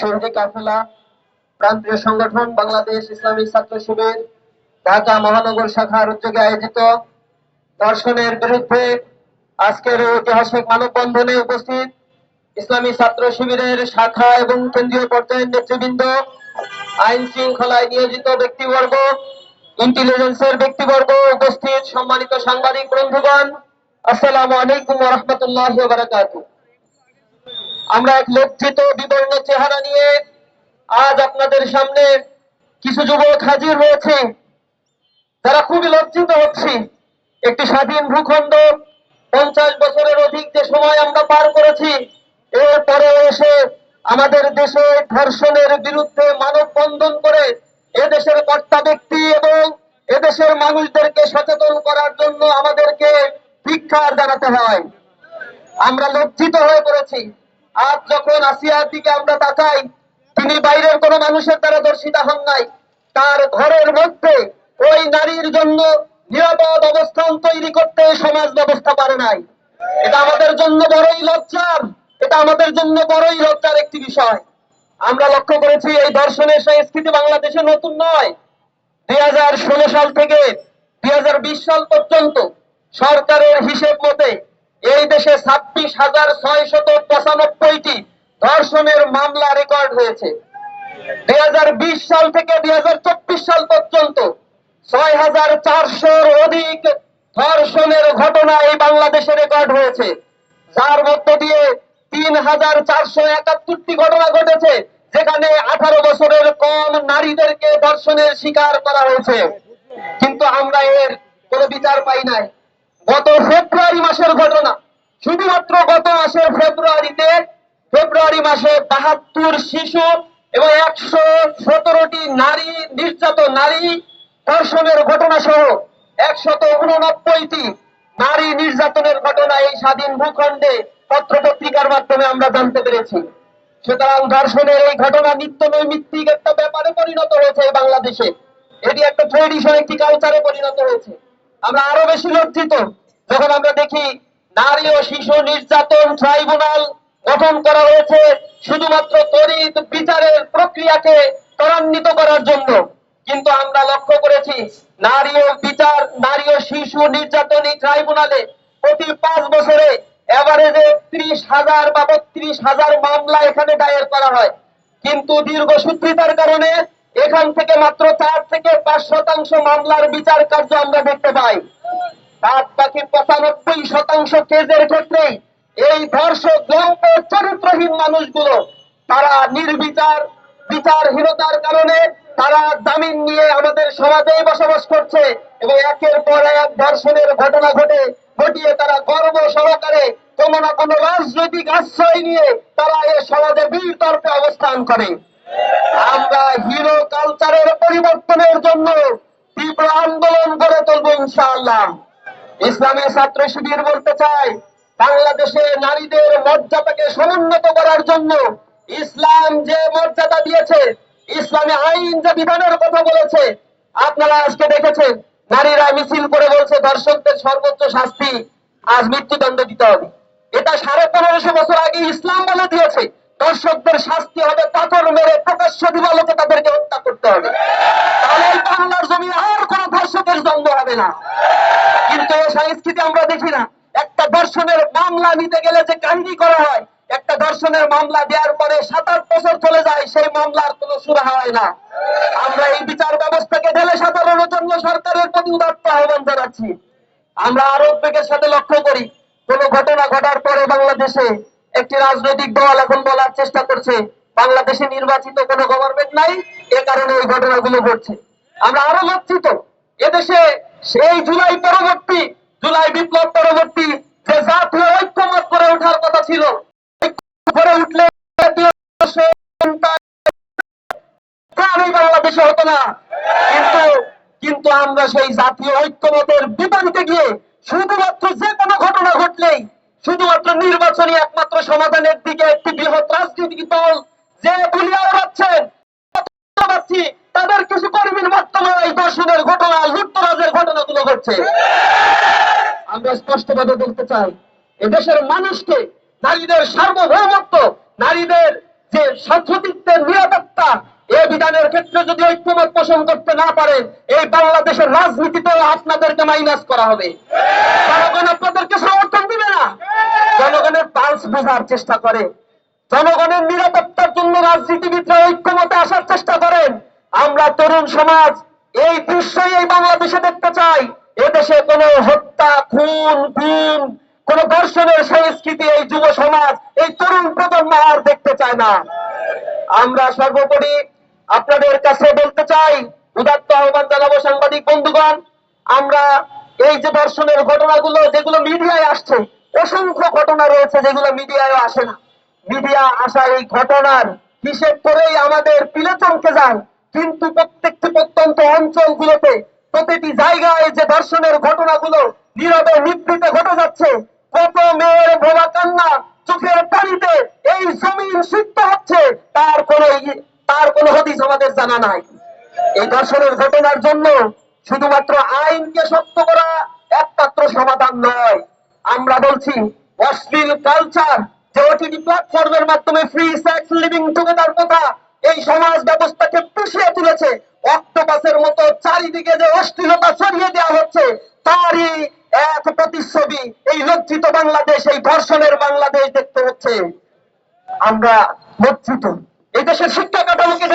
শহীদ কাফেলা প্রান্তীয় সংগঠন, বাংলাদেশ ইসলামী ছাত্র শিবির, ঢাকা মহানগর শাখার উদ্যোগে আয়োজিত ধর্ষণের বিরুদ্ধে আজকের ঐতিহাসিক মানববন্ধনে উপস্থিত ইসলামী ছাত্র শিবিরের শাখা এবং কেন্দ্রীয় পর্যায়ের নেতৃবৃন্দ, আইন শৃঙ্খলায় নিয়োজিত ব্যক্তিবর্গ, ইন্টেলিজেন্সের ব্যক্তিবর্গ, উপস্থিত সম্মানিত সাংবাদিক বন্ধুগণ, আসসালামু আলাইকুম রহমতুল্লাহ বারাকাতুহ। আমরা এক লজ্জিত, বিবর্ণ চেহারা নিয়ে আজ আপনাদের সামনে কিছু যুবক হাজির হয়েছে। তারা খুবই লজ্জিত হচ্ছে। একটি স্বাধীন ভূখণ্ড, পঞ্চাশ বছরের অধিক যে সময় আমরা পার করেছি, এরপরে এসে আমাদের দেশে ধর্ষণের বিরুদ্ধে মানববন্ধন করে এদেশের কর্তা ব্যক্তি এবং এদেশের মানুষদেরকে সচেতন করার জন্য আমাদেরকে ভিক্ষার জানাতে হয়। আমরা লজ্জিত হয়ে পড়েছি। আজ যখন আসিয়ার দিকে আমরা তাকাই, তিনি বাইরের কোনো মানুষের দ্বারা দর্শিতা হন নাই। তার ঘরের মধ্যে ওই নারীর জন্য নিরাপদ অবস্থান তৈরি করতে সমাজ ব্যবস্থা পারে নাই। এটা আমাদের জন্য বড়ই লজ্জার, এটা আমাদের জন্য বড়ই লজ্জার একটি বিষয়। আমরা লক্ষ্য করেছি, এই দর্শনের সংস্কৃতি বাংলাদেশে নতুন নয়। দুই সাল থেকে দুই হাজার বিশ সাল পর্যন্ত সরকারের হিসেব মতে এই দেশে ছাব্বিশ হাজার ছয় শত পঁচানব্বইটি ধর্ষণের মামলা রেকর্ড হয়েছে। দুই সাল থেকে দুই সাল পর্যন্ত ছয় হাজার চারশোর অধিক ধর্ষণের ঘটনা এই বাংলাদেশে রেকর্ড হয়েছে। যার মধ্য দিয়ে তিন হাজার চারশো একাত্তরটি ঘটনা ঘটেছে, যেখানে আঠারো বছরের কম নারীদেরকে ধর্ষণের শিকার করা হয়েছে। কিন্তু আমরা এর কোনো বিচার পাই নাই। গত ফেব্রুয়ারি মাসের ঘটনা। শুধুমাত্র গত মাসের ফেব্রুয়ারিতে, ফেব্রুয়ারি মাসে বাহাত্তর শিশু এবং একশো সতেরোটি নারী নির্যাত নারী ধর্ষণের ঘটনা সহ একশত উননব্বইটি নারী নির্যাতনের ঘটনা এই স্বাধীন ভূখণ্ডে পত্র পত্রিকার মাধ্যমে আমরা জানতে পেরেছি। সুতরাং ধর্ষণের এই ঘটনা নিত্য নৈমিত্তিক একটা ব্যাপারে পরিণত হয়েছে বাংলাদেশে। এটি একটা ট্রেডিশন একটি কালচারে পরিণত হয়েছে। আমরা আরও বেশি লজ্জিত যখন আমরা দেখি নারী ও শিশু নির্যাতন ট্রাইব্যুনাল গঠন করা হয়েছে শুধুমাত্র তড়িৎ বিচারের প্রক্রিয়াকে ত্বরান্বিত করার জন্য, কিন্তু আমরা লক্ষ্য করেছি নারী ও বিচার, নারী ও শিশু নির্যাতনী ট্রাইব্যুনালে প্রতি পাঁচ বছরে এভারেজে ত্রিশ হাজার বা বত্রিশ হাজার মামলা এখানে দায়ের করা হয়। কিন্তু দীর্ঘসূত্রিতার কারণে এখান থেকে মাত্র চার থেকে পাঁচ শতাংশ মামলার বিচার কার্য আমরা দেখতে পাই। পঁচানব্বই শতাংশ কেসের ক্ষেত্রে এই ধর্ষক লম্পট চরিত্রহীন মানুষগুলো, তারা নির্বিচার, বিচারহীনতার কারণে তারা জামিন নিয়ে আমাদের সমাজেই বসবাস করছে এবং একের পর এক ধর্ষণের ঘটনা ঘটে, ঘটিয়ে তারা গর্ব সহকারে কোনো না কোনো রাজনৈতিক আশ্রয় নিয়ে তারা এ সমাজে বীর তর্পে অবস্থান করে। আমরা হিরো কালচারের পরিবর্তনের জন্য তীব্র আন্দোলন করে তুলব ইনশাআল্লাহ। ইসলামী ছাত্র শিবির বলতে চাই, বাংলাদেশে নারীদের মর্যাদাকে সমুন্নত করার জন্য ইসলাম যে মর্যাদা দিয়েছে, ইসলামী আইন যে বিধানের কথা বলেছে, আপনারা আজকে দেখেছেন, নারীরা মিছিল করে বলছে দর্শকদের সর্বোচ্চ শাস্তি, আজ মৃত্যুদণ্ড দিতে হবে। এটা সাড়ে পনেরোশো বছর আগে ইসলাম বলে দিয়েছে দর্শকদের শাস্তি হবে পাথর মেরে প্রকাশ্য দিবালোকে তাদেরকে হত্যা করতে হবে। তাহলে বাংলার জমি আর কোন ধর্ষকের জন্ম হবে না। সংস্কৃতি আমরা দেখি না। একটা দর্শনের মামলা নিতে গেলে যে কাহিনী করা হয়, একটা দর্শনের মামলা দেওয়ার পরে সাত আট বছর চলে যায়, সেই মামলার কোনো সুরাহা হয় না। আমরা এই বিচার ব্যবস্থাকে ঢেলে সাধারণের জন্য সরকারের প্রতি উদাত্ত আহ্বান জানাচ্ছি। আমরা আরও উদ্বেগের সাথে লক্ষ্য করি, কোন ঘটনা ঘটার পরে বাংলাদেশে একটি রাজনৈতিক দল এখন বলার চেষ্টা করছে, বাংলাদেশে নির্বাচিত কোন গভর্নমেন্ট নাই, এ কারণে এই ঘটনাগুলো ঘটছে। আমরা আরও লক্ষিত এদেশে সেই জুলাই পরবর্তী জুলাই বিপ্লব পরবর্তী যে জাতীয় ঐক্যমত করে ওঠার কথা ছিল করে উঠলে বাংলাদেশে হতো না। কিন্তু কিন্তু আমরা সেই জাতীয় ঐক্যমতের বিপরীতে গিয়ে শুধুমাত্র যে কোনো ঘটনা ঘটলেই শুধুমাত্র নির্বাচনী একমাত্র সমাধানের দিকে একটি বৃহৎ রাজনৈতিক দল যে গুলিয়া উড়াচ্ছেন পাচ্ছি তাদের কিছু কর্মীর মাধ্যমে এই দর্শনের ঘটনা লুটতরাজের ঘটনাগুলো ঘটছে আমরা স্পষ্টভাবে বলতে চাই, এদেশের মানুষকে নারীদের সার্বভৌমত্ব, নারীদের যে সাংস্কৃতিকদের নিরাপত্তা এই বিধানের ক্ষেত্রে যদি ঐক্যমত পোষণ করতে না পারেন, এই বাংলাদেশের রাজনীতিতেও আপনাদেরকে মাইনাস করা হবে। জনগণ আপনাদেরকে সমর্থন দিবে না। জনগণের পালস বোঝার চেষ্টা করে। জনগণের নিরাপত্তার জন্য রাজনীতিবিদরা ঐক্যমতে আসার চেষ্টা করেন। আমরা তরুণ সমাজ, এই দৃশ্যই এই বাংলাদেশে দেখতে চাই। এদেশে কোনো হত্যা, খুন গুম কোন দর্শনের সংস্কৃতি এই যুব সমাজ, এই তরুণ প্রজন্ম আর দেখতে চায় না। আমরা সর্বোপরি আপনাদের কাছে বলতে চাই, উদাত্ত আহ্বান জানাব সাংবাদিক বন্ধুগণ, আমরা এই যে দর্শনের ঘটনাগুলো যেগুলো মিডিয়ায় আসছে, অসংখ্য ঘটনা রয়েছে যেগুলো মিডিয়ায় আসে না। মিডিয়া আসা এই ঘটনার হিসেব করেই আমাদের পিলে চমকে যায় কিন্তু প্রত্যেকটি প্রত্যন্ত অঞ্চলগুলোতে প্রতিটি জায়গায় যে দর্শনের ঘটনাগুলো নীরবে নিবৃতে ঘটে যাচ্ছে, কত মেয়ের ভোলা কান্না চোখের পানিতে এই জমিন সিদ্ধ হচ্ছে, তার কোনো তার কোনো হদিস আমাদের জানা নাই। এই ধর্ষণের ঘটনার জন্য শুধুমাত্র আইনকে শক্ত করা একমাত্র সমাধান নয়। আমরা বলছি, অশ্লীল কালচার যে ওটিটি প্ল্যাটফর্মের মাধ্যমে ফ্রি সেক্স লিভিং টুগেদার কথা এই সমাজ ব্যবস্থাকে পুষিয়ে তুলেছে অক্টোপাসের মতো চারিদিকে যে অশ্লীলতা ছড়িয়ে দেওয়া হচ্ছে, তারই এক প্রতিচ্ছবি এই লজ্জিত বাংলাদেশ, এই ধর্ষণের বাংলাদেশ দেখতে হচ্ছে। আমরা লজ্জিত। এই দেশের শিক্ষা কাঠামোকে